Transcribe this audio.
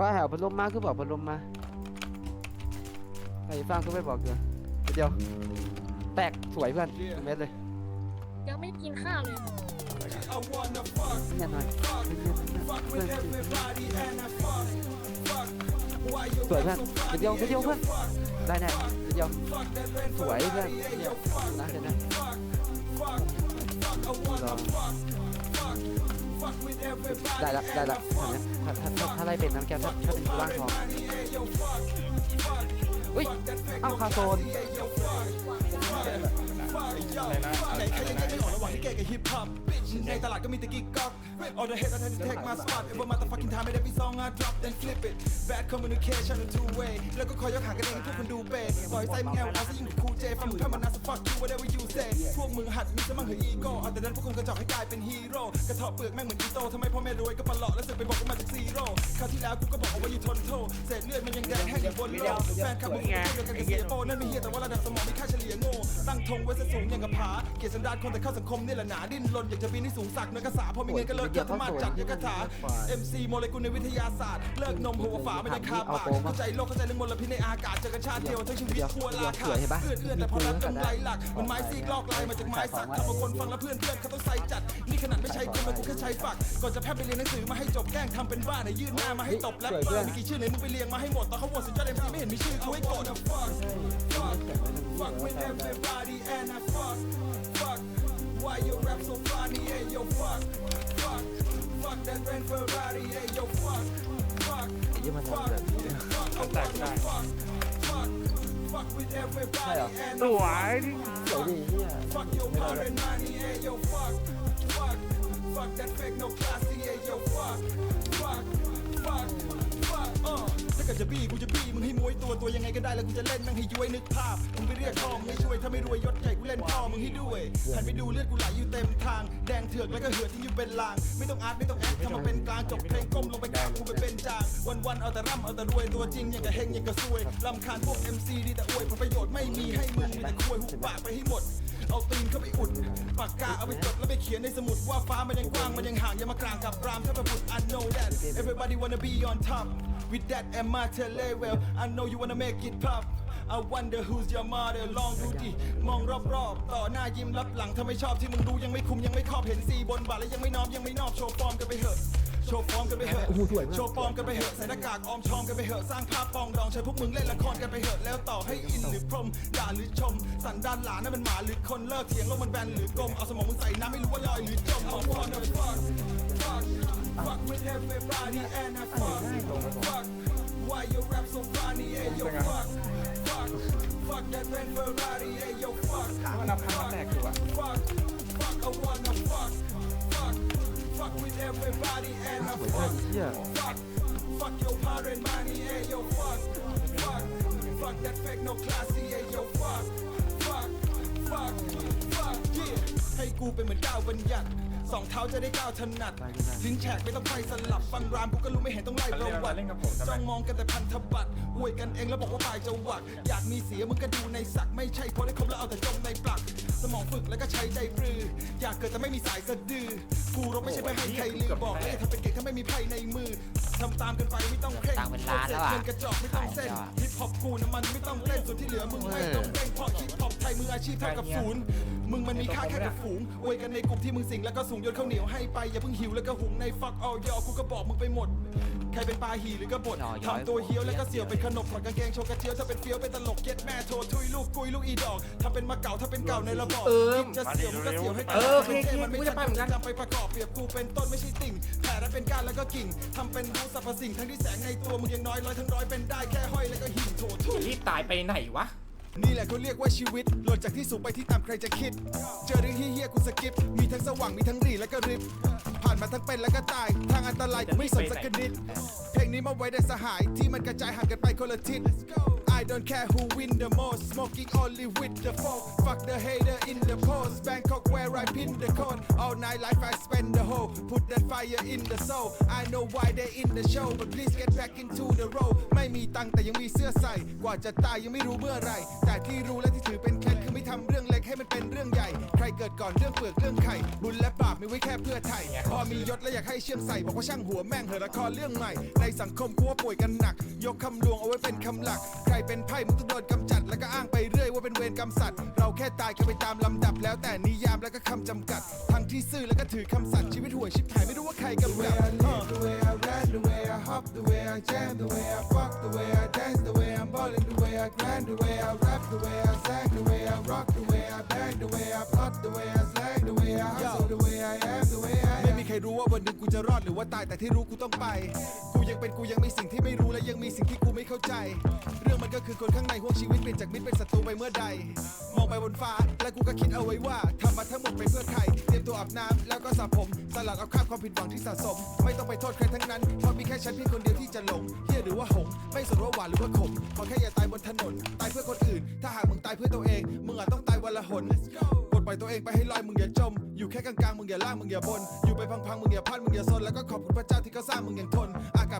ว่าแถวพัดลมมาคือบอกพัดลมมาไอ้ฟังก็ไม่บอกเกินเดียว แตกสวยเพื่อนเม็ดเลยยังไม่กินข้าวเลยเนี่ยหน่อยเพื่อนสวยเพื่อนเดียวเดียวเพื่อนได้แน่เดียวสวยเพื่อนเดียวนะเดี๋ยวนะลอง ได้ละได้ละถ้าถ้าถ้าถ้าไล่เป็นน้ำแก้วถ้าถ้าเป็นร่างทองอุ้ยเอ้าคาโซน ไหนใครยังไงไม่ออกระหว่างที่เก๋กับฮิปฮอปในตลาดก็มีแต่กิ๊กก๊อก All the hate I tend to take my spot Every motherfucking time and every song I drop then flip it Bad communication in two way แล้วก็คอยยกหางกันเองให้พวกคนดูเปย์ปล่อยใจมึงแอลเอาซะยิ่งกว่าคูเจฟังมึงเพื่อนมันน่าจะ fuck you whatever you say พวกมึงหัดมีสมั่งเหยอีโก้เอาแต่นั้นพวกคนกระจอกให้กลายเป็นฮีโร่กระเทาะเปลือกแม่งเหมือนอีโต้ทำไมพ่อแม่รวยก็ปลเลาะแล้วสึกไปบอกว่ามาจากซีโร่คราวที่แล้วกูก็บอกว่าอยู่ทนโทษเศษเลือดมันยังแดงแห้งอยู่บนโลกแฟนคลับมึงพูดเดียวกันกับเสียโป้นั่นไม่เฮียแต่ว่าระดับสมองมีค่าเฉลี่ยโง่ตั้งธงไว้ซะสูงอย่างกับผาเกียรติสันดานคนแต่เข้าสังคมนี่แหละหนาดิ้นรนอยากจะบินให้สูงสักเนื้อกระสาพอมีเงินก็เลิกเกิดธรรมาจัดยกระถา MC โมเลกุลในวิทยาศาสตร์ เลิกนมหัวฝาไม่ได้คาปากเข้าใจโลกเข้าใจเรื่องมลพิษในอากาศเจอกันชาติเดียวทั้งชีวิตทั่วลาขาดเอื้อนเอื้อนแต่พอรับกำไรหลักมันไม้ซีกลอกลายมาจากไม้สักทำบาคนฟังแล้วเพื่อนเพื่อนเขาต้องใส่จัด นี่ขนาดไม่ใช่คนมันกูแค่ใช้ฝักก่อนจะแพทย์ไปเรียนหนังสือมาให้จบแกล้งทำเป็นบ้าในยื่นหน้ามาให้ตบแรปเปอร์มีกี่ชื่อไหนมึงไปเรียงมาให้หมดตอนเขาโหวตสุดยอด MC ไม่เห็นมีชื่อกูให้กด Fuck with everybody and I fuck fuck why you rap so funny hey yo fuck fuck fuck that Ren Ferrari hey yo fuck fuck ไอ้ยี่มันทำแบบนี้ fuck I wanna fuck fuck fuck with everybody and ส I วยที่สวยดีเฮีย fuck your power and money hey yo fuck fuck fuck that fake no classy hey yo fuck fuck fuck fuck เออถ้าเกิดจะบี้กูจะบี้มึงให้มวยตัวตัวยังไงก็ได้แล้วกูจะเล่นแม่งให้ย้วยนึกภาพมึงไปเรียกพ่อมึงให้ช่วยถ้าไม่รวยยศใหญ่กูเล่นพ่อมึงให้ด้วยหันไปดูเลือดกูไหลอยู่เต็มทาง แดงเถือกแล้วก็เหือดที่อยู่เป็นลาง ไม่ต้องอาร์ตไม่ต้องแอคทำมาเป็นกลางจบเพลงก้มลงไปกราบกูไปเป็นจาง วันวันเอาแต่ร่ำเอาแต่รวยตัวจริงอย่างกับเฮงอย่างกับซวยลำคาญพวก MC ดีแต่อวยผลประโยชน์ไม่มีให้มึงมีแต่ควยหุบปากไปให้หมดเอาตีนเข้าไปอุดปากกาเอาไปจดแล้วไปเขียนในสมุดว่าฟ้ามันยังกว้างมันยังห่างอย่ามากลางกับรามถ้าประบุตร I know that everybody wanna be on top with that and my level I know you wanna make it pop I wonder who's your mother ลองดูดิมองรอบๆ ต่อหน้ายิ้มรับหลังถ้าไม่ชอบที่มึงดูยังไม่คุมยังไม่ครอบเห็นสีบนบาทแล้วยังไม่น้อมยังไม่นอบโชว์ฟอร์มกันไปเหอะโชว์ฟอร์มกันไปเหอะโชว์ฟอร์มกันไปเหอะใส่หน้ากากออมชอมกันไปเหอะสร้างภาพปองดองใช้พวกมึงเล่นละครกันไปเหอะแล้วต่อให้อินหรือพรมด่าหรือชม สันดานหลานนั่นมันหมาหรือคนเลิกเถียงโลกมันแบนหรือ กลมเอาสมองมึงใส่น้ำไม่รู้ว่าลอยหรือจม I wanna fuck fuck fuck with everybody and I fuck fuck why you rap so funny hey yo fuck fuck fuck that Ren Ferrari hey yo fuck มันนับครั้งแรกอยู่อะ fuck, fuck, I wanna fuck, fuck, fuck with everybody and I สวยเพื่อน fuck, เฮีย fuck, fuck your parent money, hey yo, fuck, fuck, fuck that fake no classy, hey yo, fuck, fuck, fuck, กูเป็นเหมือนก้าวบัญญัติสองเท้าจะได้ก้าวถนัดลิ้นแฉกไม่ต้องไฟสลับฟังรามกูก็รู้ไม่เห็นต้องไล่ประวัติเล่นกับผมทำไมจ้องมองกันแต่พันธบัตรอวยกันเองแล้วบอกว่าปลายจะหวัก อยากมีเสียมึงก็ดูในสักไม่ใช่เพราะได้ครบแล้วเอาแต่จมในปลัก สมองฝึกแล้วก็ใช้ใจปรือ อยากเกิดแต่ไม่มีสายสะดือ กูรบไม่ใช่ไม่ให้ใครลืมบอกเลยทำเป็นเก่งถ้าไม่มีไพ่ในมือทำตามกันไปไม่ต้องเคร่งตังค์เป็นล้านแล้วอะเงินกระจอกไม่ต้องเส้นขายยอดฮิปฮอปกูน้ำมันไม่ต้องเต้นส่วนที่เหลือมึงไม่ต้องเร่งเพราะฮิปฮอปไทยมืออาชีพเท่ากับศูนย์ มึงมันมีค่าแค่กับฝูงอวยกันในกลุ่มที่มึงสิงแล้วก็สูงโยนข้าวเหนียวให้ไปอย่าเพิ่งหิวแล้วก็หุงในฟักออยอกูก็บอกมึงไปหมดใครเป็นปลาหีหรือกระบดหน่อยทำตัวเฮี้ยวแล้วก็เสี่ยวเป็นขนมถอดกางเกงโชว์กระเจียวถ้าเป็นเฟี้ยวเป็นตลกเย็ดแม่โทรทุยลูกกุยลูกอีดอกถ้าเป็นมาเก่าถ้าเป็นเก่าในระบอบคิดจะเสี่ยวมึงก็เสี่ยวให้ตายเออโอเคท่โอเคกูจะไปเหมือนกันจำไปประกอบเปรียบกูเป็นต้นไม่ใช่ติ่งแผ่แล้วเป็นก้านแล้วก็กิ่งทำเป็นรู้สรรพสิ่งทั้งที่แสงในตัวมึงยังน้อยร้อยทั้งร้อยเป็นได้แค่ห้อยแล้วก็หิ่งโถทุยรีบตายไปไหนวะ นี่แหละเขาเรียกว่าชีวิตหล่นจากที่สูงไปที่ต่ำใครจะคิด เจอเรื่องเฮี้ยๆกูสกิป มีทั้งสว่างมีทั้งรีแล้วก็ริบ ผ่านมาทั้งเป็นแล้วก็ตาย ทางอันตรายกูไม่สนสักนิด เพลงนี้มาไว้ได้สหายที่มันกระจายห่างกันไปคนละทิศ don't care who win the most smoking only with the folk fuck the hater in the post Bangkok where I pin the code all night life I spend the whole put that fire in the soul I know why they in the show but please get back into the role ไม่มีตังแต่ยังมีเสื้อใส่ กว่าจะตายยังไม่รู้เมื่อไหรแต่ที่รู้และที่ถือเป็นเคล็ดคือไม่ทำเรื่องเล็ก รื่องใหญ่ ใครเกิดก่อนเรื่องเปลือกเรื่องไข่ บุญและบาปมีไว้แค่เพื่อไทย พอมียศและอยากให้เชื่อมใส่ บอกว่าช่างหัวแม่งเหอะละครเรื่องใหม่ ในสังคมกัวป่วยกันหนัก ยกคำลวงเอาไว้เป็นคำหลัก ใครเป็นไพ่มึงต้องโดนกำจัด แล้วก็อ้างไปเรื่อยว่าเป็นเวรกรรมสัตว์ เราแค่ตายกันไปตามลำดับแล้วแต่นิยามแล้วก็คำจำกัด ทั้งที่ซื่อแล้วก็ถือคำสัตย์ way I hop, the way I jam, the way I fuck, the way I dance, the way I'm balling, the way I grind, the way I rap, the way I sang, the way I rock, the way I bang, the way I plot, the way I slang, the way I hustle, the way I am, the way I am. ไม่มีใครรู้ว่าวันหนึ่งกูจะรอดหรือว่าตายแต่ที่รู้กูต้องไป กูยังเป็นกูยังมีสิ่งที่ไม่รู้และยังมีสิ่งที่กูไม่เข้าใจ เรื่องมันก็คือคนข้างในห่วงชีวิตเปลี่ยนจากมิตรเป็นศัตรูไปเมื่อใด มองไปบนฟ้าและกูก็คิดเอาไว้ว่าทำมาทั้งหมดไปเพื่อใคร ตัวอาบน้ำแล้วก็สระผมสลัดเอาคราบความผิดหวังที่สะสม ไม่ต้องไปโทษใครทั้งนั้นเพราะมีแค่ฉันเพียงคนเดียวที่จะหลงเฮียหรือว่าหงไม่สนว่าหวานหรือว่าขมขอแค่อย่าตายบนถนนตายเพื่อคนอื่น ถ้าหากมึงตายเพื่อตัวเองมึงอาจต้องตายวันละหนปลดปล่อยตัวเองไปให้ลอยมึงอย่าจม อยู่แค่กลางๆมึงอย่าล่างมึงอย่าบน อยู่ไปพังๆมึงอย่าพลาดมึงอย่าซนแล้วก็ขอบคุณพระเจ้าที่เขาสร้างมึงอย่างทนอากาศ